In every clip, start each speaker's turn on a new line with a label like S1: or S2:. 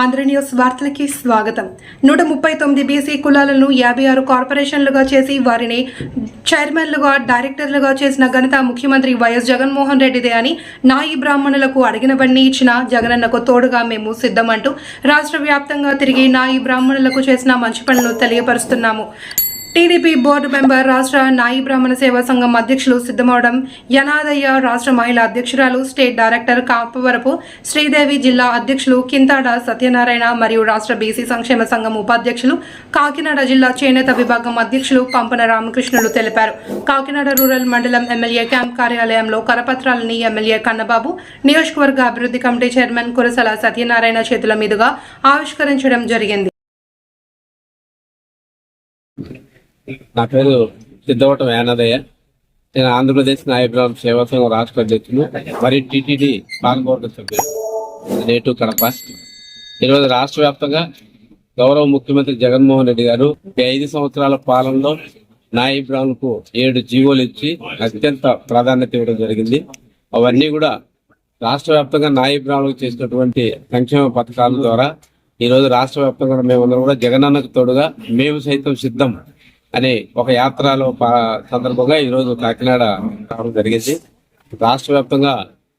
S1: Andhra news వార్తలకి స్వాగతం. నూట ముప్పై తొమ్మిది బీసీ కులాలను యాభై ఆరు కార్పొరేషన్లుగా చేసి వారిని చైర్మన్లుగా డైరెక్టర్లుగా చేసిన ఘనత ముఖ్యమంత్రి వైఎస్ జగన్మోహన్ రెడ్డిదే అని నాయి బ్రాహ్మణులకు అడిగినవన్నీ ఇచ్చిన జగనన్నకు తోడుగా మేము సిద్ధమంటూ రాష్ట్ర వ్యాప్తంగా తిరిగి నాయి బ్రాహ్మణులకు చేసిన మంచి పనులు తెలియపరుస్తున్నాము. టీడీపీ బోర్డు మెంబర్ రాష్ట్ర నాయి బ్రాహ్మణ సేవా సంఘం అధ్యక్షులు సిద్ధమవడం యనాదయ్య రాష్ట్ర మహిళా అధ్యక్షురాలు స్టేట్ డైరెక్టర్ కాపవరపు శ్రీదేవి జిల్లా అధ్యక్షులు కింతాడ సత్యనారాయణ మరియు రాష్ట్ర బీసీ సంక్షేమ సంఘం ఉపాధ్యక్షులు కాకినాడ జిల్లా చేనేత విభాగం అధ్యక్షులు పంపన రామకృష్ణులు తెలిపారు. కాకినాడ రూరల్ మండలం ఎమ్మెల్యే క్యాంప్ కార్యాలయంలో కరపత్రాలని ఎమ్మెల్యే కన్నబాబు నియోజకవర్గ అభివృద్ధి కమిటీ చైర్మన్ కురసల సత్యనారాయణ చేతుల మీదుగా ఆవిష్కరించడం జరిగింది.
S2: నా పేరు సిద్ధవటం యానదయ్య నేను ఆంధ్రప్రదేశ్ నాయకురాలు సేవా సంఘం రాష్ట్ర అధ్యక్షులు మరియు టిటిడి పాలకవర్గ సభ్యులు నేటు కడప. ఈరోజు రాష్ట్ర వ్యాప్తంగా గౌరవ ముఖ్యమంత్రి జగన్మోహన్ రెడ్డి గారు ఐదు సంవత్సరాల పాలనలో నాయి బ్రాహ్మణులకు ఏడు జీవోలు ఇచ్చి అత్యంత ప్రాధాన్యత ఇవ్వడం జరిగింది. అవన్నీ కూడా రాష్ట్ర వ్యాప్తంగా నాయి చేసినటువంటి సంక్షేమ పథకాల ద్వారా ఈ రోజు రాష్ట్ర వ్యాప్తంగా మేమందరం కూడా జగనన్నకు తోడుగా మేము సైతం సిద్ధం. అనే ఒక యాత్రలో సందర్భంగా ఈరోజు కాకినాడ రావడం జరిగింది. రాష్ట్ర వ్యాప్తంగా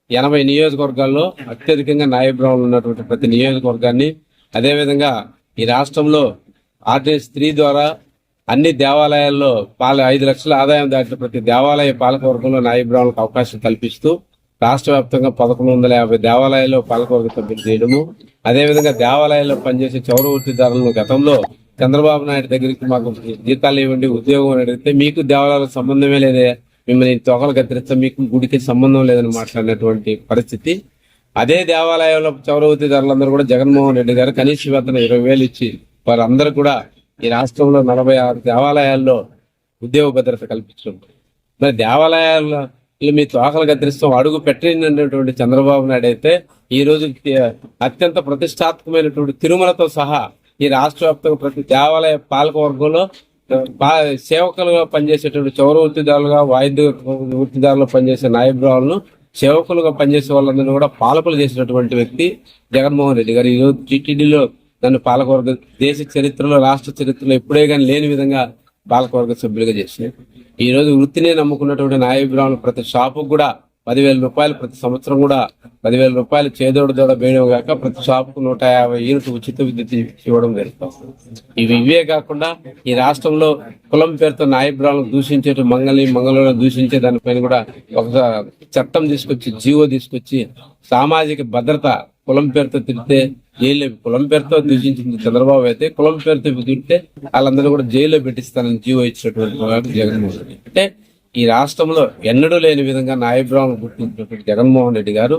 S2: ఎనభై నియోజకవర్గాల్లో అత్యధికంగా నాయ ఉన్నటువంటి ప్రతి నియోజకవర్గాన్ని అదేవిధంగా ఈ రాష్ట్రంలో ఆర్డినెన్స్ త్రీ ద్వారా అన్ని దేవాలయాల్లో పాల ఐదు లక్షల ఆదాయం దాటిన ప్రతి దేవాలయ పాలకవర్గంలో నాయ అవకాశం కల్పిస్తూ రాష్ట్ర వ్యాప్తంగా పదకొండు వందల యాభై దేవాలయాల్లో పాలకవర్గ సభ్యులు చేయడము అదేవిధంగా దేవాలయాల్లో పనిచేసే చౌరవృత్తిదారులను గతంలో చంద్రబాబు నాయుడు దగ్గరికి మాకు జీతాలు ఇవ్వండి ఉద్యోగం అని అడిగితే మీకు దేవాలయాలకు సంబంధమే లేదే. మిమ్మల్ని తోకలు కత్తిరిస్తే మీకు గుడికి సంబంధం లేదని మాట్లాడినటువంటి పరిస్థితి. అదే దేవాలయంలో చౌరవృత్తిదారులందరూ కూడా జగన్మోహన్ రెడ్డి గారు కనీస వేతనం ఇరవై వేలు ఇచ్చి వారందరూ కూడా ఈ రాష్ట్రంలో నలభై ఆరు దేవాలయాల్లో ఉద్యోగ భద్రత కల్పించడం. మరి దేవాలయాల్లో మీ తోకలు కత్తిరిస్తాం అడుగు పెట్టినటువంటి చంద్రబాబు నాయుడు అయితే ఈ రోజు అత్యంత ప్రతిష్టాత్మకమైనటువంటి తిరుమలతో సహా ఈ రాష్ట్ర వ్యాప్తంగా ప్రతి దేవాలయ పాలక వర్గంలో పా- సేవకులుగా పనిచేసేటువంటి చౌర వృత్తిదారులుగా వాయిద్య వృత్తిదారులు పనిచేసే నాయబ్రావులను సేవకులుగా పనిచేసే వాళ్ళందరినీ కూడా పాలకులు చేసినటువంటి వ్యక్తి జగన్మోహన్ రెడ్డి గారు. ఈరోజు టీటీడీలో నన్ను పాలకవర్గ దేశ చరిత్రలో రాష్ట్ర చరిత్రలో ఎప్పుడే కానీ లేని విధంగా పాలకవర్గ సభ్యులుగా చేసినాయి ఈ రోజు నమ్ముకున్నటువంటి నాయ ప్రతి షాపుకు కూడా పదివేల రూపాయలు ప్రతి సంవత్సరం కూడా పదివేల రూపాయలు చేదోడు దోడ వేయడం కాక ప్రతి షాపుకు నూట యాభై యూనిట్ ఉచిత విద్యుత్ ఇవ్వడం జరుగుతుంది. ఇవి ఇవే కాకుండా ఈ రాష్ట్రంలో కులం పేరుతో నాయబ్రాలను బ్రాహ్మణులు దూషించే మంగళి మంగళూరు దూషించే దానిపైన కూడా ఒక చట్టం తీసుకొచ్చి జీవో తీసుకొచ్చి సామాజిక భద్రత కులం పేరుతో తిరిగితే జైల్లో కులం పేరుతో దూషించింది చంద్రబాబు అయితే కులం పేరుతో తిరిగితే వాళ్ళందరూ కూడా జైల్లో పెట్టిస్తానని జీవో ఇచ్చినటువంటి జగన్మోహన్ రెడ్డి. అంటే ఈ రాష్ట్రంలో ఎన్నడూ లేని విధంగా నాయబ్రాహ్మణ్ గుర్తించినటువంటి జగన్మోహన్ రెడ్డి గారు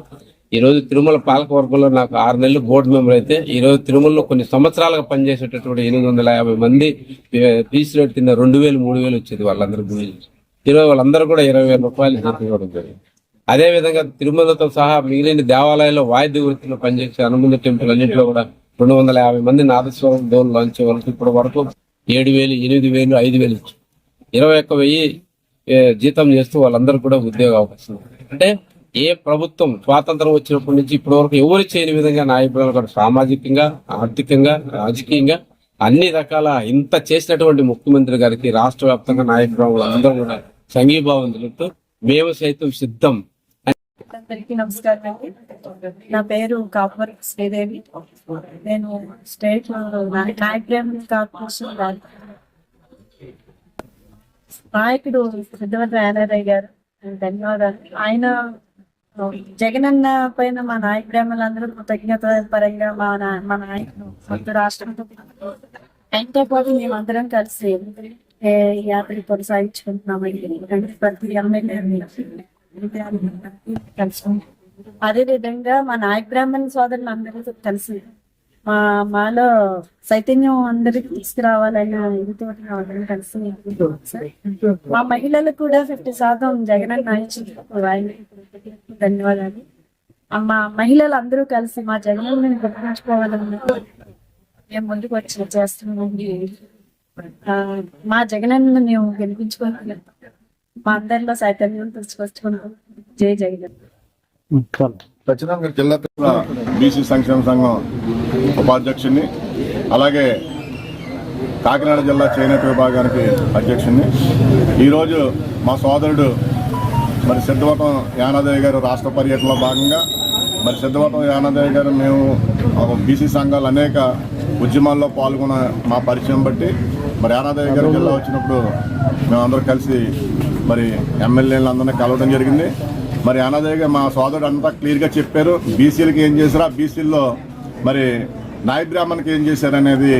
S2: ఈ రోజు తిరుమల పాలకవర్గంలో నాకు ఆరు నెలలు బోర్డు మెంబర్ అయితే ఈ రోజు తిరుమలలో కొన్ని సంవత్సరాలుగా పనిచేసేటటువంటి ఎనిమిది వందల యాభై మంది పీస్ రేట్ కింద రెండు వేలు మూడు వేలు వచ్చేది వాళ్ళందరూ గురించి. ఈరోజు వాళ్ళందరూ కూడా ఇరవై వేల రూపాయలు ఇవ్వడం జరిగింది. అదే విధంగా తిరుమలతో సహా మిగిలిన దేవాలయాల్లో వాయిద్య వృత్తిలో పనిచేసే అనుబంధ టెంపుల్ అన్నింటిలో కూడా రెండు వందల యాభై మంది నాదస్వరం డోలు లాంచే వరకు ఇప్పటి వరకు ఏడు వేలు ఎనిమిది వేలు ఐదు వేలు ఇచ్చి ఇరవై ఒక్క వెయ్యి జీతం చేస్తూ వాళ్ళందరూ కూడా ఉద్యోగ అవకాశం అంటే ఏ ప్రభుత్వం స్వాతంత్రం వచ్చినప్పటి నుంచి ఇప్పటి వరకు ఎవరు చేయని విధంగా నాయకులు కూడా సామాజికంగా ఆర్థికంగా రాజకీయంగా అన్ని రకాల ఇంత చేసినటువంటి ముఖ్యమంత్రి గారికి రాష్ట్ర వ్యాప్తంగా నాయకులు అందరూ కూడా సంఘీభావం తెలుపుతూ మేము సైతం సిద్ధం.
S3: అందరికీ నమస్కారం అండి. నా పేరు కాపర్ శ్రీదేవి. నేను స్టేట్ నాయకులు కార్పొరేషన్ నాయకుడు సిద్ధవంత ఆనారయ్య గారు ధన్యవాదాలు. ఆయన జగన్ అన్న పైన మా నాయకులందరూ కృతజ్ఞత పరంగా మా నా- మా నాయకుడు మొత్తం రాష్ట్రంతో ఆయనతో పాటు మేమందరం కలిసి ఏ, యాత్ర కొనసాగించుకుంటున్నామండి ప్రతి ఎమ్మెల్యే అదే విధంగా మా నాయక బ్రాహ్మణ సోదరులు అందరూ కలిసి మా మాలో చైతన్యం అందరికి తీసుకురావాలని ఇదితో అందరం కలిసి మా మహిళలకు కూడా ఫిఫ్టీ శాతం జగన్ నాయించారు ధన్యవాదాలు. అమ్మ మా మహిళలు అందరూ కలిసి మా జగన్ గుర్తుంచుకోవాలని మేము ముందుకు వచ్చి చేస్తున్నామండి మా జగనన్న మేము గెలిపించుకోవాలి. మా అందరిలో చైతన్యం తీసుకొచ్చుకుంటాం జై జగన్.
S4: ఖచ్చితంగా జిల్లా బీసీ సంక్షేమ సంఘం ఉపాధ్యక్షుడిని అలాగే కాకినాడ జిల్లా చేనేత విభాగానికి అధ్యక్షుడిని ఈరోజు మా సోదరుడు మరి సిద్ధవటం యానాదయ్య గారు రాష్ట్ర పర్యటనలో భాగంగా మరి సిద్ధవటం యానాదయ్య గారు మేము బీసీ సంఘాలు అనేక ఉద్యమాల్లో పాల్గొన్న మా పరిచయం బట్టి మరి యానాదయ్య గారు జిల్లా వచ్చినప్పుడు మేమందరం కలిసి మరి ఎమ్మెల్యేలు అందరినీ కలవడం జరిగింది. మరి అన్నదయ్య మా సోదరుడు అంతా క్లియర్గా చెప్పారు. బీసీలకి ఏం చేశారు? ఆ బీసీల్లో మరి నాయ బ్రాహ్మణ్కి ఏం చేశారనేది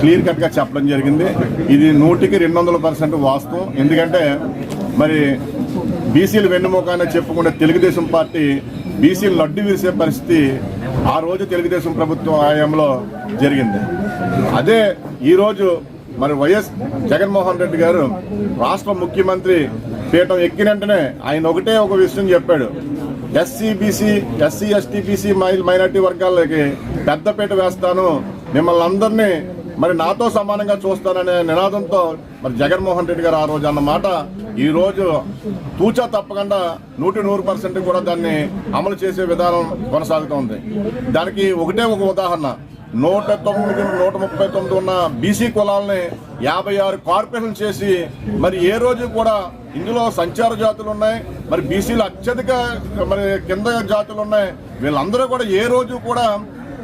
S4: క్లియర్ కట్గా చెప్పడం జరిగింది. ఇది నూటికి రెండు వందల పర్సెంట్ వాస్తవం. ఎందుకంటే మరి బీసీలు వెన్నుముక చెప్పుకునే తెలుగుదేశం పార్టీ బీసీలు లడ్డు వీసే పరిస్థితి ఆ రోజు తెలుగుదేశం ప్రభుత్వం హయాంలో జరిగింది. అదే ఈరోజు మరి వైఎస్ జగన్మోహన్ రెడ్డి గారు రాష్ట్ర ముఖ్యమంత్రి పీఠం ఎక్కిన వెంటనే ఆయన ఒకటే ఒక విషయం చెప్పాడు. SC BC SC ST BC minority వర్గాలకి పెద్దపీట వేస్తాను. మిమ్మల్ని అందరినీ మరి నాతో సమానంగా చూస్తాననే నినాదంతో మరి జగన్మోహన్ రెడ్డి గారు ఆ రోజు అన్నమాట ఈరోజు తూచా తప్పకుండా నూటి నూరు పర్సెంట్ కూడా దాన్ని అమలు చేసే విధానం కొనసాగుతోంది. దానికి ఒకటే ఒక ఉదాహరణ. నూట తొమ్మిది నూట ముప్పై తొమ్మిది ఉన్న బీసీ కులాలని యాభై ఆరు కార్పొరేషన్ చేసి మరి ఏ రోజు కూడా ఇందులో సంచార జాతులు ఉన్నాయి మరి బీసీలు అత్యధిక మరి కింద జాతులు ఉన్నాయి వీళ్ళందరూ కూడా ఏ రోజు కూడా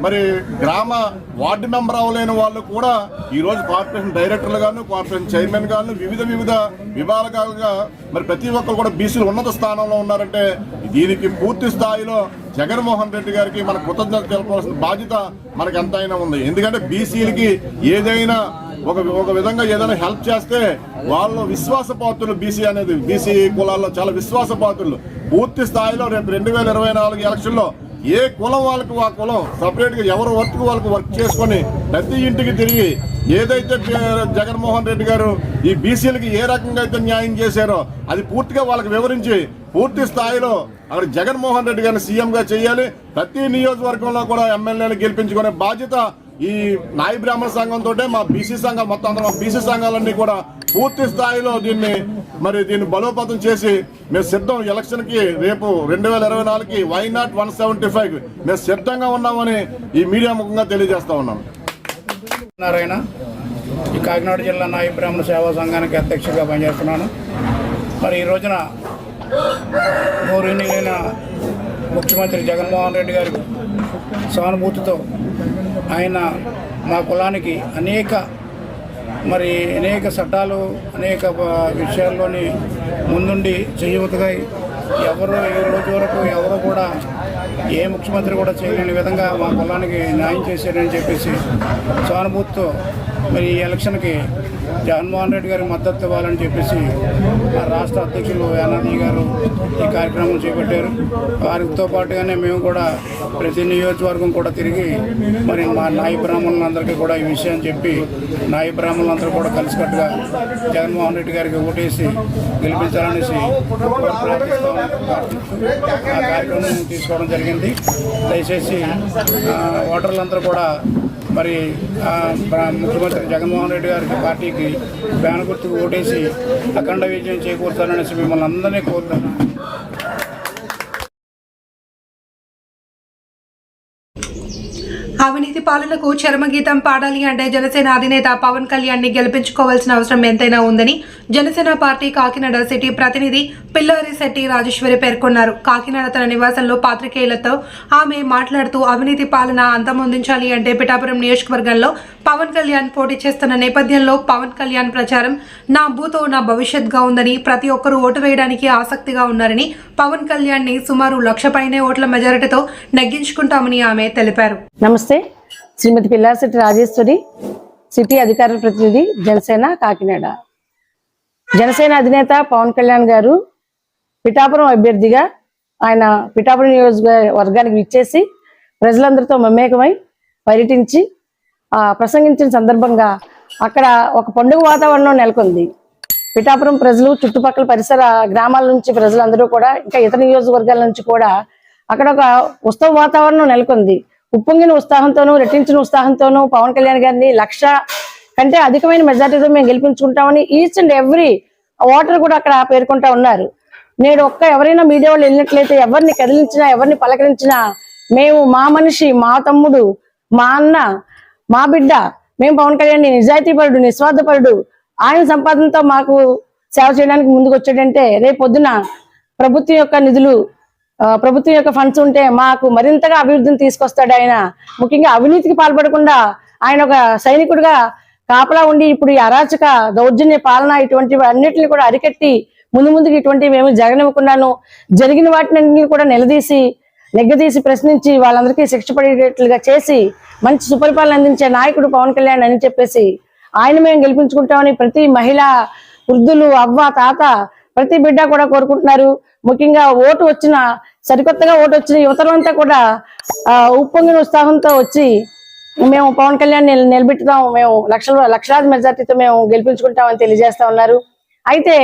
S4: మరి గ్రామ వార్డు మెంబర్ అవ్వలేని వాళ్ళు కూడా ఈరోజు కార్పొరేషన్ డైరెక్టర్లు గాను కార్పొరేషన్ చైర్మన్ గాను వివిధ వివిధ విభాగాలుగా మరి ప్రతి ఒక్కరు కూడా బీసీలు ఉన్నత స్థానంలో ఉన్నారంటే దీనికి పూర్తి స్థాయిలో జగన్మోహన్ రెడ్డి గారికి మన కృతజ్ఞత తెలపాల్సిన బాధ్యత మనకు ఎంతైనా ఉంది. ఎందుకంటే బీసీలకి ఏదైనా ఒక ఒక విధంగా ఏదైనా హెల్ప్ చేస్తే వాళ్ళు విశ్వాసపాత్రులు బీసీ అనేది బీసీ కులాల్లో చాలా విశ్వాసపాత్రులు. పూర్తి స్థాయిలో రేపు రెండు వేల ఇరవై నాలుగు ఎలక్షన్లో ఏ కులం వాళ్ళకు ఆ కులం సపరేట్గా ఎవరు వర్క్ వాళ్ళకు వర్క్ చేసుకొని ప్రతి ఇంటికి తిరిగి ఏదైతే జగన్మోహన్ రెడ్డి గారు ఈ బీసీలకి ఏ రకంగా అయితే న్యాయం చేశారో అది పూర్తిగా వాళ్ళకి వివరించి పూర్తి స్థాయిలో అక్కడ జగన్మోహన్ రెడ్డి గారిని సీఎం గా చేయాలి. ప్రతి నియోజకవర్గంలో కూడా ఎమ్మెల్యేలు గెలిపించుకునే బాధ్యత ఈ నాయి బ్రాహ్మణ సంఘంతో మా బీసీ సంఘం మొత్తం అందరం మా బీసీ సంఘాలన్నీ కూడా పూర్తి స్థాయిలో దీన్ని మరి దీన్ని బలోపేతం చేసి మేము సిద్ధం. ఎలక్షన్కి రేపు రెండు వేల ఇరవై నాలుగుకి why not one seventy five మేము సిద్ధంగా ఉన్నామని ఈ మీడియా ముఖంగా తెలియజేస్తా ఉన్నాం.
S5: నారాయణ ఈ కాకినాడ జిల్లా నాయి బ్రాహ్మణ సేవా సంఘానికి అధ్యక్షుడిగా పనిచేస్తున్నాను. మరి ఈ రోజున గౌరవనీయులైన ముఖ్యమంత్రి జగన్మోహన్ రెడ్డి గారి సానుభూతితో ఆయన మా కులానికి అనేక మరి అనేక చట్టాలు అనేక విషయాల్లోని ముందుండి చేయవతగా ఎవరు ఈ రోజు వరకు ఎవరు కూడా ఏ ముఖ్యమంత్రి కూడా చేయలేని విధంగా మా కులానికి న్యాయం చేశారని చెప్పేసి సానుభూతితో మరి ఈ ఎలక్షన్కి జగన్మోహన్ రెడ్డి గారికి మద్దతు ఇవ్వాలని చెప్పేసి రాష్ట్ర అధ్యక్షులు యానాది గారు ఈ కార్యక్రమం చేపట్టారు. వారితో పాటుగానే మేము కూడా ప్రతి నియోజకవర్గం కూడా తిరిగి మరి మా నాయి బ్రాహ్మణులందరికీ కూడా ఈ విషయం చెప్పి నాయి బ్రాహ్మణులందరూ కూడా కలిసికట్టుగా జగన్మోహన్ రెడ్డి గారికి ఓటేసి గెలిపించాలనేసి ఆ కార్యక్రమం తీసుకోవడం జరిగింది. దయచేసి ఓటర్లందరూ కూడా మరి ముఖ్యమంత్రి జగన్మోహన్ రెడ్డి గారికి పార్టీకి బ్యాన్ గుర్తుకు ఓటేసి అఖండ విజయం చేకూరుతారనేసి మిమ్మల్ని అందరినీ కోరుతున్నాను.
S1: అవినీతి పాలనకు చరమగీతం పాడాలి అంటే జనసేన అధినేత పవన్ కళ్యాణ్ని గెలిపించుకోవాల్సిన అవసరం ఎంతైనా ఉందని జనసేన పార్టీ కాకినాడ సిటీ ప్రతినిధి పిల్లారి శెట్టి రాజేశ్వరి పేర్కొన్నారు. కాకినాడ తన నివాసంలో పాత్రికేయులతో ఆమె మాట్లాడుతూ అవినీతి పాలన అంతమొందించాలి అంటే పిఠాపురం నియోజకవర్గంలో పవన్ కళ్యాణ్ పోటీ చేస్తున్న నేపథ్యంలో పవన్ కళ్యాణ్ ప్రచారం నా భూతో నా భవిష్యత్గా ఉందని ప్రతి ఒక్కరూ ఓటు వేయడానికి ఆసక్తిగా ఉన్నారని పవన్ కళ్యాణ్ని సుమారు లక్ష పైనే ఓట్ల మెజారిటీతో నెగ్గించుకుంటామని ఆమె తెలిపారు.
S6: నమస్తే శ్రీమతి పిల్లాశెట్టి రాజేశ్వరి సిటీ అధికార ప్రతినిధి జనసేన కాకినాడ. జనసేన అధినేత పవన్ కళ్యాణ్ గారు పిఠాపురం అభ్యర్థిగా ఆయన పిఠాపురం నియోజకవర్గానికి ఇచ్చేసి ప్రజలందరితో మమేకమై పర్యటించి ప్రసంగించిన సందర్భంగా అక్కడ ఒక పండుగ వాతావరణం నెలకొంది. పిఠాపురం ప్రజలు చుట్టుపక్కల పరిసర గ్రామాల నుంచి ప్రజలందరూ కూడా ఇంకా ఇతర నియోజకవర్గాల నుంచి కూడా అక్కడ ఒక ఉత్సవ వాతావరణం నెలకొంది. ఉప్పొంగిన ఉత్సాహంతోనూ రెట్టించిన ఉత్సాహంతోనూ పవన్ కళ్యాణ్ గారిని లక్ష కంటే అధికమైన మెజార్టీతో మేము గెలిపించుకుంటామని ఈచ్ అండ్ ఎవ్రీ ఓటర్ కూడా అక్కడ పేర్కొంటా ఉన్నారు. నేడు ఒక్క ఎవరైనా మీడియా వాళ్ళు వెళ్ళినట్లయితే ఎవరిని కదిలించినా ఎవరిని పలకరించినా మేము మా మనిషి మా తమ్ముడు మా అన్న మా బిడ్డ మేము పవన్ కళ్యాణ్ నిజాయితీపరుడు నిస్వార్థపరుడు. ఆయన సంపాదనతో మాకు సేవ చేయడానికి ముందుకు వచ్చాడంటే రేపు పొద్దున ప్రభుత్వం యొక్క నిధులు ప్రభుత్వం యొక్క ఫండ్స్ ఉంటే మాకు మరింతగా అభివృద్ధిని తీసుకొస్తాడు ఆయన. ముఖ్యంగా అవినీతికి పాల్పడకుండా ఆయన ఒక సైనికుడిగా కాపలా ఉండి ఇప్పుడు ఈ అరాచక దౌర్జన్య పాలన ఇటువంటివి అన్నిటిని కూడా అరికట్టి ముందు ముందుకు ఇటువంటివి మేము జరగనివ్వకుండాను జరిగిన వాటిని కూడా నిలదీసి నెగ్గదీసి ప్రశ్నించి వాళ్ళందరికీ శిక్ష పడేటట్లుగా చేసి మంచి సుపరిపాలన అందించే నాయకుడు పవన్ కళ్యాణ్ అని చెప్పేసి ఆయన మేము గెలిపించుకుంటామని ప్రతి మహిళ వృద్ధులు అవ్వ తాత ప్రతి బిడ్డ కూడా కోరుకుంటున్నారు. ముఖ్యంగా ఓటు వచ్చిన సరికొత్తగా ఓటు వచ్చిన యువతలంతా కూడా ఆ, ఉప్పొంగిన ఉత్సాహంతో వచ్చి మేము పవన్ కళ్యాణ్ నిలబెట్టుతాం మేము లక్షల లక్షలాది మెజార్టీతో మేము గెలిపించుకుంటామని తెలియజేస్తా ఉన్నారు. అయితే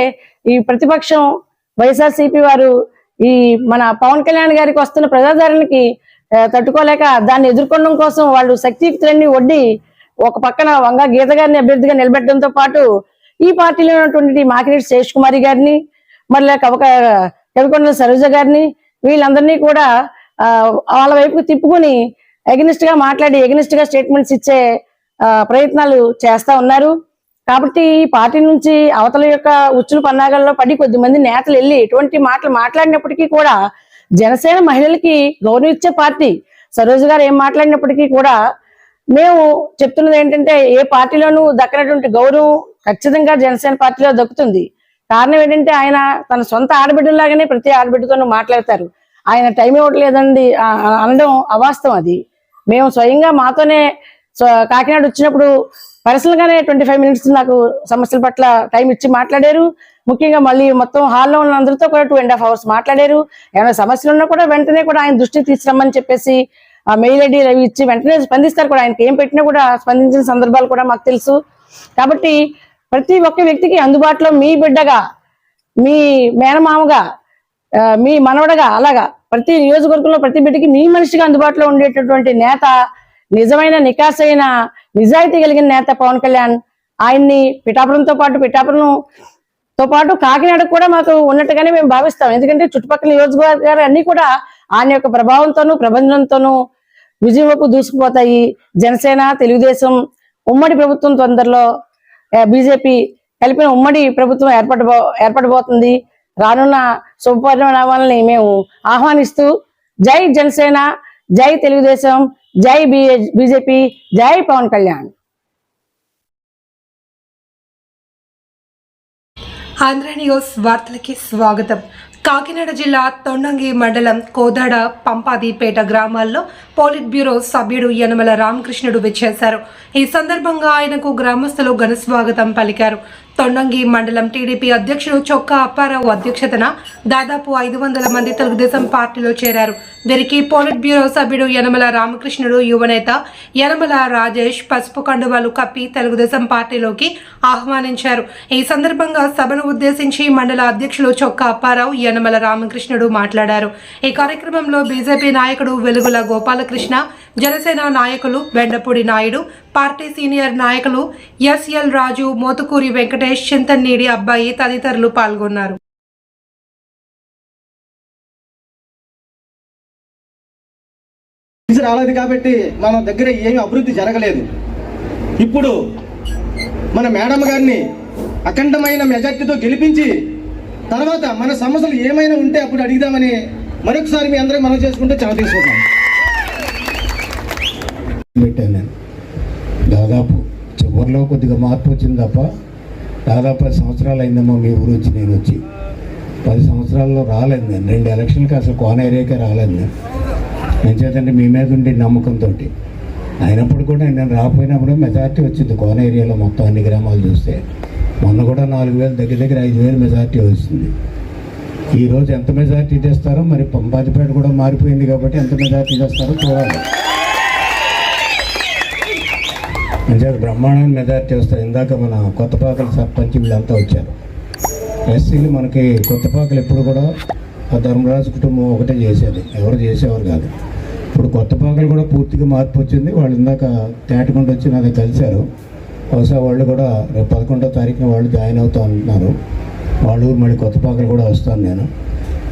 S6: ఈ ప్రతిపక్షం వైఎస్ఆర్సీపీ వారు ఈ మన పవన్ కళ్యాణ్ గారికి వస్తున్న ప్రజాదరణకి తట్టుకోలేక దాన్ని ఎదుర్కొనడం కోసం వాళ్ళు శక్తియుక్తులన్నీ వడ్డి ఒక పక్కన వంగ గీత గారిని అభ్యర్థిగా నిలబెట్టడంతో పాటు ఈ పార్టీలో ఉన్నటువంటి మాకినేటి శేష్ కుమారి గారిని మళ్ళీ కవక కవికొండల సరోజ గారిని వీళ్ళందరినీ కూడా వాళ్ళ వైపుకు తిప్పుకొని ఎగనిస్ట్గా మాట్లాడి ఎగనిస్ట్గా స్టేట్మెంట్స్ ఇచ్చే ప్రయత్నాలు చేస్తా ఉన్నారు. కాబట్టి ఈ పార్టీ నుంచి అవతల యొక్క ఉచ్చుల పన్నాగల్లో పడి కొద్ది మంది నేతలు వెళ్ళి ఎటువంటి మాటలు మాట్లాడినప్పటికీ కూడా జనసేన మహిళలకి గౌరవం ఇచ్చే పార్టీ. సరోజ గారు ఏం మాట్లాడినప్పటికీ కూడా మేము చెప్తున్నది ఏంటంటే ఏ పార్టీలోనూ దక్కనటువంటి గౌరవం ఖచ్చితంగా జనసేన పార్టీలో దక్కుతుంది. కారణం ఏంటంటే ఆయన తన సొంత ఆడబిడ్డలాగానే ప్రతి ఆడబిడ్డతోనూ మాట్లాడతారు. ఆయన టైం ఇవ్వట్లేదండి అనడం అవాస్తవం అది. మేము స్వయంగా మాతోనే కాకినాడ వచ్చినప్పుడు పర్సనల్ గానే ట్వంటీ ఫైవ్ మినిట్స్ నాకు సమస్యల పట్ల టైం ఇచ్చి మాట్లాడారు. ముఖ్యంగా మళ్ళీ మొత్తం హాల్లో ఉన్న అందరితో కూడా టూ అండ్ హాఫ్ అవర్స్ మాట్లాడారు. ఏమైనా సమస్యలు ఉన్నా కూడా వెంటనే కూడా ఆయన దృష్టికి తీసుకురమ్మని చెప్పేసి ఆ మెయిల్ ఐడి అవి ఇచ్చి వెంటనే స్పందిస్తారు కూడా. ఆయనకి ఏం పెట్టినా కూడా స్పందించిన సందర్భాలు కూడా మాకు తెలుసు. కాబట్టి ప్రతి ఒక్క వ్యక్తికి అందుబాటులో మీ బిడ్డగా మీ మేనమామగా మీ మనవడగా అలాగా ప్రతి నియోజకవర్గంలో ప్రతి బిడ్డకి మీ మనిషిగా అందుబాటులో ఉండేటటువంటి నేత నిజమైన నికాసైన నిజాయితీ కలిగిన నేత పవన్ కళ్యాణ్. ఆయన్ని పిఠాపురంతో పాటు పిఠాపురం తో పాటు కాకినాడ కూడా మాకు ఉన్నట్టుగానే మేము భావిస్తాం. ఎందుకంటే చుట్టుపక్కల నియోజకవర్గాలు అన్ని కూడా ఆయన యొక్క ప్రభావంతోనూ ప్రబంధంతోనూ విజయంలోకి దూసుకుపోతాయి. జనసేన తెలుగుదేశం ఉమ్మడి ప్రభుత్వం తొందరలో బీజేపీ కలిపిన ఉమ్మడి ప్రభుత్వం ఏర్పడబో ఏర్పడబోతుంది. రానున్న శుభపరిణామాలని మేము ఆహ్వానిస్తూ జై జనసేన జై తెలుగుదేశం జై బీజేపీ జై పవన్ కళ్యాణ్.
S1: ఆంధ్ర న్యూస్ వార్తలకి స్వాగతం. కాకినాడ జిల్లా తొండంగి మండలం కోదాడ పంపాదిపేట గ్రామాల్లో పోలిట్ బ్యూరో సభ్యుడు యనమల రామకృష్ణుడు విచ్చేశారు. ఈ సందర్భంగా ఆయనకు గ్రామస్తులు ఘన స్వాగతం పలికారు. తొండంగి మండలం టీడీపీ అధ్యక్షుడు చొక్కా అప్పారావు అధ్యక్షతన దాదాపు ఐదు వందల మంది తెలుగుదేశం పార్టీలో చేరారు. వీరికి పోలిట్ బ్యూరో సభ్యుడు యనమల రామకృష్ణుడు యువనేత యనమల రాజేష్ పసుపు కండువాలు కప్పి తెలుగుదేశం పార్టీలోకి ఆహ్వానించారు. ఈ సందర్భంగా సభను ఉద్దేశించి మండల అధ్యక్షులు చొక్కా అప్పారావు యనమల రామకృష్ణుడు మాట్లాడారు. ఈ కార్యక్రమంలో బీజేపీ నాయకుడు వెలుగుల గోపాలకృష్ణ జనసేన నాయకులు బెండపూడి నాయుడు పార్టీ సీనియర్ నాయకులు ఎస్ఎల్ రాజు మోతుకూరి వెంకటేష్ చింతన్నీడి అబ్బాయి తదితరులు పాల్గొన్నారు.
S7: రాలేదు కాబట్టి మన దగ్గర ఏమి అభివృద్ధి జరగలేదు. ఇప్పుడు మన మేడం గారిని అఖండమైన మెజార్టీతో గెలిపించి తర్వాత మన సమస్యలు ఏమైనా ఉంటే అప్పుడు అడిగిదామని మరొకసారి మీ అందరం మనం చేసుకుంటే చాలా తీసుకుంటాం
S8: పెట్టాను నేను. దాదాపు చివరిలో కొద్దిగా మార్పు వచ్చింది తప్ప దాదాపు పది సంవత్సరాలు అయిందమ్మా మీ ఊరు వచ్చి నేను వచ్చి. పది సంవత్సరాల్లో రాలేదు నేను. రెండు ఎలక్షన్కి అసలు కోన ఏరియాకే రాలేదు నేను. నేను చేతంటే మీ మీద ఉండే నమ్మకంతో అయినప్పుడు కూడా నేను రాకపోయినప్పుడు మెజార్టీ వచ్చింది కోన ఏరియాలో మొత్తం అన్ని గ్రామాలు చూస్తే. మొన్న కూడా నాలుగు వేలు దగ్గర దగ్గర ఐదు వేలు మెజార్టీ వస్తుంది. ఈరోజు ఎంత మెజార్టీ తెస్తారో మరి పంపాదిపేట కూడా మారిపోయింది కాబట్టి ఎంత మెజార్టీ తెస్తారో చూడాలి. అంచేత బ్రహ్మాండమైన మెజార్టీ వస్తారు ఇందాక మన కొత్తపాకల సర్పంచ్ వీళ్ళంతా వచ్చారు. ఎస్సీలు మనకి కొత్తపాకలు ఎప్పుడు కూడా ఆ ధర్మరాజు కుటుంబం ఒకటే చేసేది. ఎవరు చేసేవారు కాదు. ఇప్పుడు కొత్తపాకలు కూడా పూర్తిగా మార్పు వచ్చింది. వాళ్ళు ఇందాక తేటకుండా వచ్చి నా దగ్గర కలిశారు. బహుశా వాళ్ళు కూడా రేపు పదకొండో తారీఖున వాళ్ళు జాయిన్ అవుతా అంటున్నారు వాళ్ళు మళ్ళీ కొత్తపాకలు కూడా వస్తాను నేను.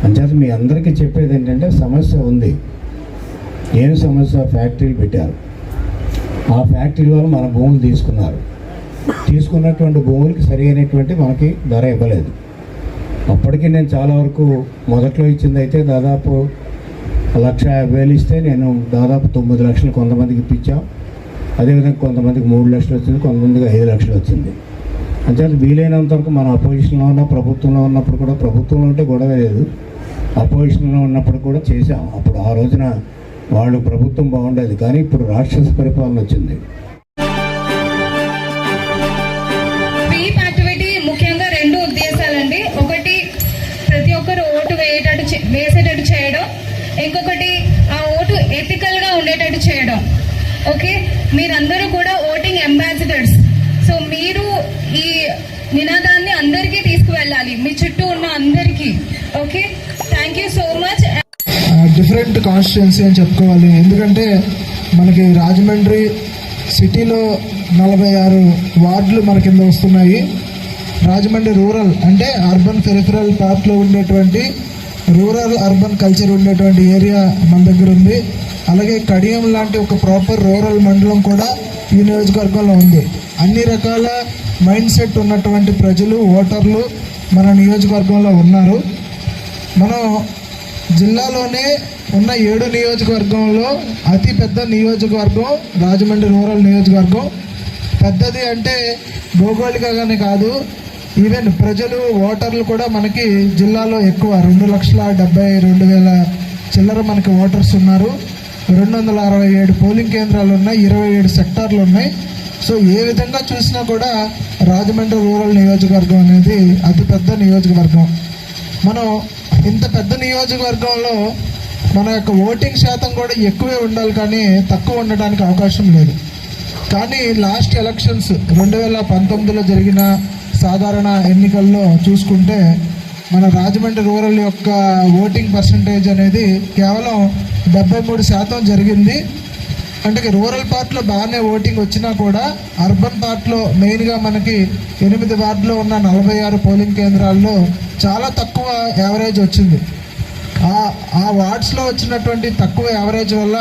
S8: అంచేత మీ అందరికీ చెప్పేది ఏంటంటే సమస్య ఉంది. ఏం సమస్య? ఫ్యాక్టరీలు పెట్టారు. ఆ ఫ్యాక్టరీ వల్ల మన భూములు తీసుకున్నారు. తీసుకున్నటువంటి భూములకి సరి అయినటువంటి మనకి ధర ఇవ్వలేదు. అప్పటికి నేను చాలా వరకు మొదట్లో ఇచ్చింది అయితే దాదాపు లక్ష యాభై వేలు ఇస్తే నేను దాదాపు తొమ్మిది లక్షలు కొంతమందికి ఇప్పించాం. అదేవిధంగా కొంతమందికి మూడు లక్షలు వచ్చింది కొంతమందికి ఐదు లక్షలు వచ్చింది. అంటే వీలైనంత వరకు మనం అపోజిషన్లో ఉన్న ప్రభుత్వంలో ఉన్నప్పుడు కూడా ప్రభుత్వంలో ఉంటే గొడవ లేదు. అపోజిషన్లో ఉన్నప్పుడు కూడా చేశాం. అప్పుడు ఆ రోజున వాళ్ళు ప్రభుత్వం బాగుండేది కానీ ఇప్పుడు రాక్షస పరిపాలన వచ్చింది.
S9: యాక్టివిటీ ముఖ్యంగా రెండు ఉద్దేశాలండి. ఒకటి ప్రతి ఒక్కరు ఓటు వేయేటట్టు చే- వేసేటట్టు చేయడం. ఇంకొకటి ఆ ఓటు ఎథికల్గా ఉండేటట్టు చేయడం. ఓకే? మీరందరూ కూడా ఓటింగ్ అంబాసిడర్స్. సో మీరు ఈ నినాదాన్ని అందరికీ తీసుకువెళ్ళాలి. మీ చుట్టూ ఉన్న అందరికీ. Okay? Thank you so much
S10: different constituency అని చెప్పుకోవాలి. ఎందుకంటే మనకి రాజమండ్రి సిటీలో నలభై ఆరు వార్డులు మన కింద వస్తున్నాయి. రాజమండ్రి రూరల్ అంటే అర్బన్ పెరిఫరల్ పార్ట్లో ఉండేటువంటి రూరల్ అర్బన్ కల్చర్ ఉండేటువంటి ఏరియా మన దగ్గర ఉంది. అలాగే కడియం లాంటి ఒక ప్రాపర్ రూరల్ మండలం కూడా ఈ నియోజకవర్గంలో ఉంది. అన్ని రకాల మైండ్ సెట్ ఉన్నటువంటి ప్రజలు ఓటర్లు మన నియోజకవర్గంలో ఉన్నారు. మనం జిల్లాలోనే ఉన్న ఏడు నియోజకవర్గంలో అతిపెద్ద నియోజకవర్గం రాజమండ్రి రూరల్ నియోజకవర్గం. పెద్దది అంటే భౌగోళికగానే కాదు ఈవెన్ ప్రజలు ఓటర్లు కూడా మనకి జిల్లాలో ఎక్కువ. రెండు లక్షల డెబ్బై రెండు వేల చిల్లర మనకి ఓటర్స్ ఉన్నారు. రెండు వందల అరవై ఏడు పోలింగ్ కేంద్రాలు ఉన్నాయి ఇరవై ఏడు సెక్టార్లు ఉన్నాయి. సో ఏ విధంగా చూసినా కూడా రాజమండ్రి రూరల్ నియోజకవర్గం అనేది అతిపెద్ద నియోజకవర్గం. మనం ఇంత పెద్ద నియోజకవర్గంలో మన యొక్క ఓటింగ్ శాతం కూడా ఎక్కువే ఉండాలి కానీ తక్కువ ఉండడానికి అవకాశం లేదు. కానీ లాస్ట్ ఎలక్షన్స్ రెండు వేల పంతొమ్మిదిలో జరిగిన సాధారణ ఎన్నికల్లో చూసుకుంటే మన రాజమండ్రి రూరల్ యొక్క ఓటింగ్ పర్సంటేజ్ అనేది కేవలం డెబ్బై మూడు శాతం జరిగింది. అంటే రూరల్ పార్ట్లో బాగానే ఓటింగ్ వచ్చినా కూడా అర్బన్ పార్ట్లో మెయిన్గా మనకి ఎనిమిది వార్డులో ఉన్న నలభై ఆరు పోలింగ్ కేంద్రాల్లో చాలా తక్కువ యావరేజ్ వచ్చింది. ఆ ఆ వార్డ్స్లో వచ్చినటువంటి తక్కువ యావరేజ్ వల్ల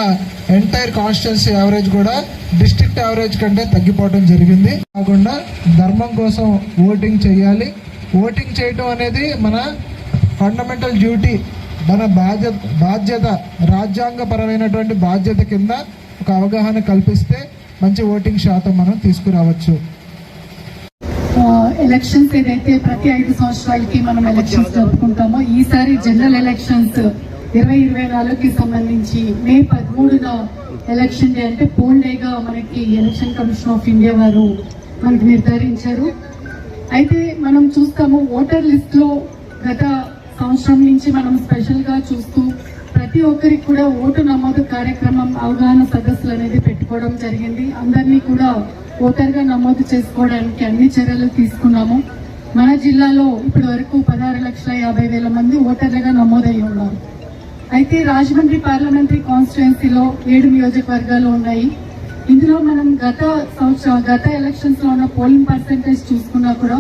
S10: ఎంటైర్ కాన్స్టిట్యున్సీ యావరేజ్ కూడా డిస్ట్రిక్ట్ యావరేజ్ కంటే తగ్గిపోవడం జరిగింది. కాకుండా ధర్మం కోసం ఓటింగ్ చేయాలి. ఓటింగ్ చేయటం అనేది మన ఫండమెంటల్ డ్యూటీ మన బాధ్యత బాధ్యత రాజ్యాంగపరమైనటువంటి బాధ్యత కింద ఒక అవగాహన కల్పిస్తే మంచి ఓటింగ్ శాతం మనం తీసుకురావచ్చు.
S11: ఎలక్షన్స్ ఏదైతే ప్రతి ఐదు సంవత్సరాలకి మనం ఎలక్షన్స్ జరుపుకుంటామో ఈసారి జనరల్ ఎలక్షన్స్ ఇరవై ఇరవై నాలుగుకి సంబంధించి మే పదమూడున ఎలక్షన్ డే అంటే పోల్ డేగా మనకి ఎలక్షన్ కమిషన్ ఆఫ్ ఇండియా వారు మనకి నిర్ధారించారు. అయితే మనం చూస్తాము ఓటర్ లిస్ట్లో గత సంవత్సరం నుంచి మనం స్పెషల్గా చూస్తూ ప్రతి ఒక్కరికి కూడా ఓటు నమోదు కార్యక్రమం అవగాహన సదస్సులు అనేది పెట్టుకోవడం జరిగింది. అందరినీ కూడా ఓటర్గా నమోదు చేసుకోవడానికి అన్ని చర్యలు తీసుకున్నాము. మన జిల్లాలో ఇప్పటి వరకు పదహారు లక్షల యాభై వేల మంది ఓటర్లుగా నమోదయ్యి ఉన్నారు. అయితే రాజమండ్రి పార్లమెంటరీ కాన్స్టిట్యున్సీలో ఏడు నియోజకవర్గాలు ఉన్నాయి. ఇందులో మనం గత సంవత్సరం గత ఎలక్షన్స్లో ఉన్న పోలింగ్ పర్సెంటేజ్ చూసుకున్నా కూడా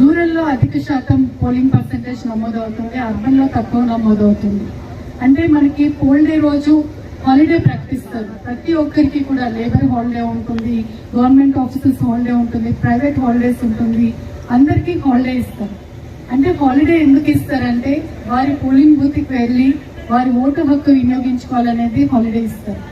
S11: రూరల్లో అధిక శాతం పోలింగ్ పర్సెంటేజ్ నమోదవుతుంది అర్బన్లో తక్కువ నమోదవుతుంది. అంటే మనకి పోల్ డే రోజు హాలిడే ప్రకటిస్తారు ప్రతి ఒక్కరికి కూడా లేబర్ హాలిడే ఉంటుంది గవర్నమెంట్ ఆఫీసెస్ హాలిడే ఉంటుంది ప్రైవేట్ హాలిడేస్ ఉంటుంది. అందరికీ హాలిడే ఇస్తారు. అంటే హాలిడే ఎందుకు ఇస్తారంటే వారి పోలింగ్ బూత్కి వెళ్ళి వారి ఓటు హక్కు వినియోగించుకోవాలనేది హాలిడే ఇస్తారు.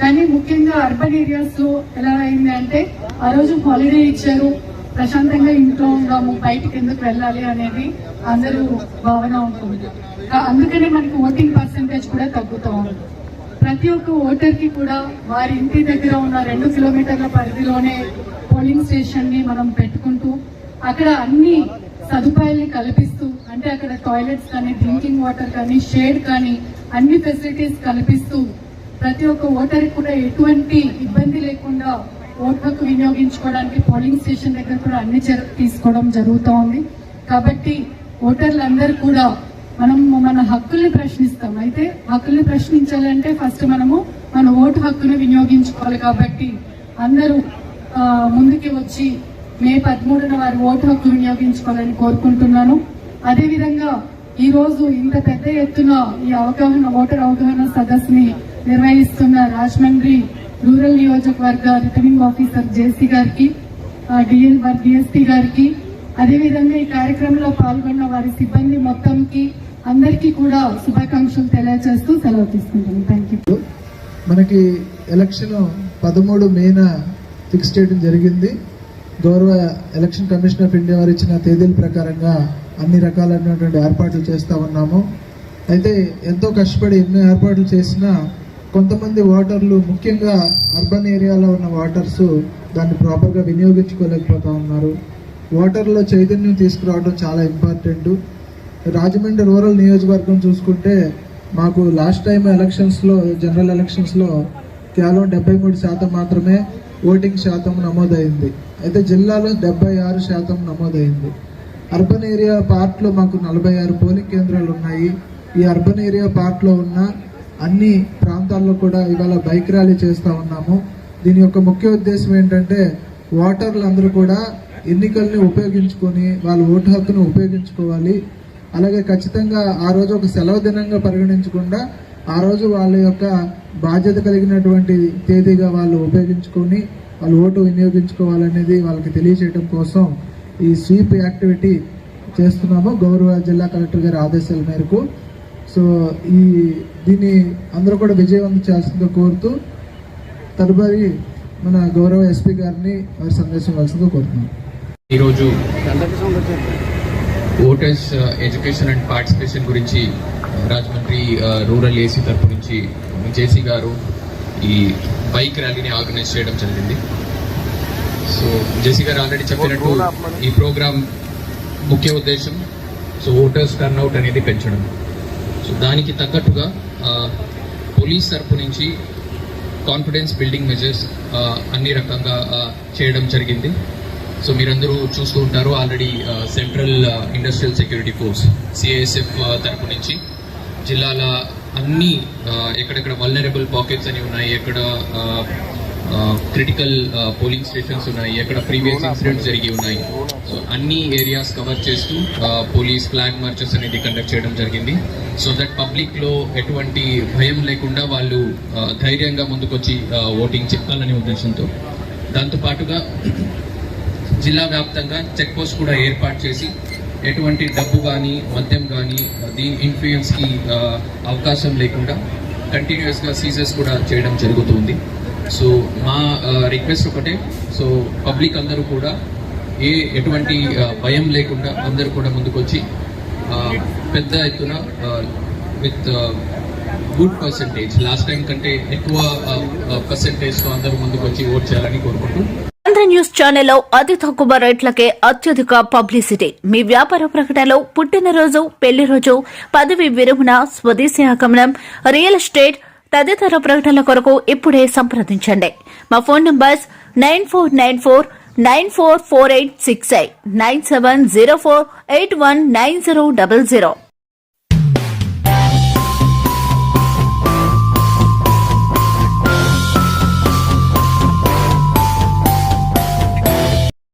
S11: కానీ ముఖ్యంగా అర్బన్ ఏరియాస్లో ఎలా అయింది అంటే ఆ రోజు హాలిడే ఇచ్చారు. ప్రశాంతంగా ఇంట్లో ఉందాము బయటికి ఎందుకు వెళ్ళాలి అనేది అందరూ భావన ఉంటుంది. అందుకనే మనకి ఓటింగ్ పర్సంటేజ్ కూడా తగ్గుతూ ఉంది. ప్రతి ఒక్క ఓటర్కి కూడా వారి ఇంటి దగ్గర ఉన్న రెండు కిలోమీటర్ల పరిధిలోనే పోలింగ్ స్టేషన్ని మనం పెట్టుకుంటూ అక్కడ అన్ని సదుపాయాల్ని కల్పిస్తూ అంటే అక్కడ టాయిలెట్స్ కానీ డ్రింకింగ్ వాటర్ కానీ షేడ్ కానీ అన్ని ఫెసిలిటీస్ కల్పిస్తూ ప్రతి ఒక్క ఓటర్కి కూడా ఎటువంటి ఇబ్బంది లేకుండా ఓట్ హక్కు వినియోగించుకోవడానికి పోలింగ్ స్టేషన్ దగ్గర కూడా అన్ని చర్యలు తీసుకోవడం జరుగుతూ ఉంది కాబట్టి ఓటర్లందరూ కూడా మనం మన హక్కుల్ని ప్రశ్నిస్తాం. అయితే హక్కుల్ని ప్రశ్నించాలంటే ఫస్ట్ మనము మన ఓటు హక్కును వినియోగించుకోవాలి కాబట్టి అందరూ ముందుకి వచ్చి మే పదమూడున వారి ఓటు హక్కు వినియోగించుకోవాలని కోరుకుంటున్నాను. అదేవిధంగా ఈరోజు ఇంత పెద్ద ఎత్తున ఈ అవగాహన ఓటర్ అవగాహన సదస్సుని నిర్వహిస్తున్న రాజమండ్రి రూరల్ నియోజకవర్గ రిటర్నింగ్ ఆఫీసర్ జేసీ గారికి D L D S P గారికి అదేవిధంగా ఈ కార్యక్రమంలో పాల్గొన్న వారి సిబ్బంది మొత్తంకి అందరికీ కూడా శుభాకాంక్షలు తెలియజేస్తూ సెలవు తీసుకుంటాను. థ్యాంక్ యూ
S10: మనకి ఎలక్షన్ పదమూడు మేన ఫిక్స్ చేయడం జరిగింది. గౌరవ ఎలక్షన్ కమిషన్ ఆఫ్ ఇండియా వారు ఇచ్చిన తేదీల ప్రకారంగా అన్ని రకాలైనటువంటి ఏర్పాట్లు చేస్తూ ఉన్నాము. అయితే ఎంతో కష్టపడి ఎన్నో ఏర్పాట్లు చేసినా కొంతమంది ఓటర్లు ముఖ్యంగా అర్బన్ ఏరియాలో ఉన్న ఓటర్స్ దాన్ని ప్రాపర్గా వినియోగించుకోలేకపోతా ఉన్నారు. ఓటర్లో చైతన్యం తీసుకురావడం చాలా ఇంపార్టెంట్. రాజమండ్రి రూరల్ నియోజకవర్గం చూసుకుంటే మాకు లాస్ట్ టైం ఎలక్షన్స్లో జనరల్ ఎలక్షన్స్లో కేవలం డెబ్బై మూడు శాతం మాత్రమే ఓటింగ్ శాతం నమోదైంది. అయితే జిల్లాలో డెబ్బై ఆరు శాతం నమోదైంది. అర్బన్ ఏరియా పార్ట్లో మాకు నలభై ఆరు పోలింగ్ కేంద్రాలు ఉన్నాయి ఈ అర్బన్ ఏరియా పార్ట్లో ఉన్న అన్ని ప్రాంతాల్లో కూడా ఇవాళ బైక్ ర్యాలీ చేస్తూ ఉన్నాము. దీని యొక్క ముఖ్య ఉద్దేశం ఏంటంటే ఓటర్లు అందరూ కూడా ఎన్నికల్ని ఉపయోగించుకొని వాళ్ళ ఓటు హక్కును ఉపయోగించుకోవాలి. అలాగే ఖచ్చితంగా ఆ రోజు ఒక సెలవు దినంగా పరిగణించకుండా ఆ రోజు వాళ్ళ యొక్క బాధ్యత కలిగినటువంటి తేదీగా వాళ్ళు ఉపయోగించుకొని వాళ్ళు ఓటు వినియోగించుకోవాలనేది వాళ్ళకి తెలియజేయడం కోసం ఈ స్వీప్ యాక్టివిటీ చేస్తున్నాము. గౌరవ జిల్లా కలెక్టర్ గారి ఆదేశాల మేరకు. సో ఈ దీన్ని అందరూ కూడా విజయవంతం చేస్తుందో కోరుతూ తదుపరి మన గౌరవ ఎస్పీ గారిని వారి సందేశం ఇవ్వాల్సిందిగా కోరుతున్నాం.
S12: ఈరోజు ఓటర్స్ ఎడ్యుకేషన్ అండ్ పార్టిసిపేషన్ గురించి రాజమండ్రి రూరల్ ఏసీ తరపు నుంచి జేసీ గారు ఈ బైక్ ర్యాలీని ఆర్గనైజ్ చేయడం జరిగింది. సో జేసీ గారు ఆల్రెడీ చెప్పినట్టు ఈ ప్రోగ్రామ్ ముఖ్య ఉద్దేశం సో ఓటర్స్ టర్న్అవుట్ అనేది పెంచడం. దానికి తగ్గట్టుగా పోలీస్ తరపు నుంచి కాన్ఫిడెన్స్ బిల్డింగ్ మెజర్స్ అన్ని రకంగా చేయడం జరిగింది. సో మీరందరూ చూస్తూ ఉంటారు already central industrial security force CISF తరపు నుంచి. జిల్లాల అన్ని ఎక్కడెక్కడ వల్నరబుల్ పాకెట్స్ అని ఉన్నాయి ఎక్కడ క్రిటికల్ పోలింగ్ స్టేషన్స్ ఉన్నాయి ఎక్కడ ప్రీవియస్ ఇన్సిడెంట్స్ జరిగి ఉన్నాయి. అన్ని ఏరియాస్ కవర్ చేస్తూ పోలీస్ ఫ్లాగ్ మార్చెస్ అనేది కండక్ట్ చేయడం జరిగింది. సో దట్ పబ్లిక్లో ఎటువంటి భయం లేకుండా వాళ్ళు ధైర్యంగా ముందుకొచ్చి ఓటింగ్ చెప్పాలనే ఉద్దేశంతో. దాంతో పాటుగా జిల్లా వ్యాప్తంగా చెక్ పోస్ట్ కూడా ఏర్పాటు చేసి ఎటువంటి డబ్బు కానీ మద్యం కానీ దీని ఇన్ఫ్లుయెన్స్కి అవకాశం లేకుండా కంటిన్యూస్గా సీజర్స్ కూడా చేయడం జరుగుతుంది సో మా రిక్వెస్ట్ ఒకటే. సో పబ్లిక్ అందరూ కూడా ఏ ఎటువంటి భయం లేకుండా అందరూ కూడా ముందుకొచ్చి పెద్ద ఎత్తున with good percentage last time కంటే ఎక్కువ పర్సంటేజ్తో అందరూ ముందుకొచ్చి ఓట్ చేయాలని కోరుకుంటూ.
S13: ఆంధ్ర న్యూస్ ఛానల్లో అతి తక్కువ రేట్లకే అత్యధిక పబ్లిసిటీ. మీ వ్యాపార ప్రకటనలో పుట్టినరోజు పెళ్ళి రోజు పదవి విరమణ స్వదేశీ ఆగమనం రియల్ ఎస్టేట్ తదితర ప్రకటనల కొరకు ఇప్పుడే సంప్రదించండి. మా phone numbers nine four nine four nine four four eight six eight nine seven zero four eight one nine zero double zero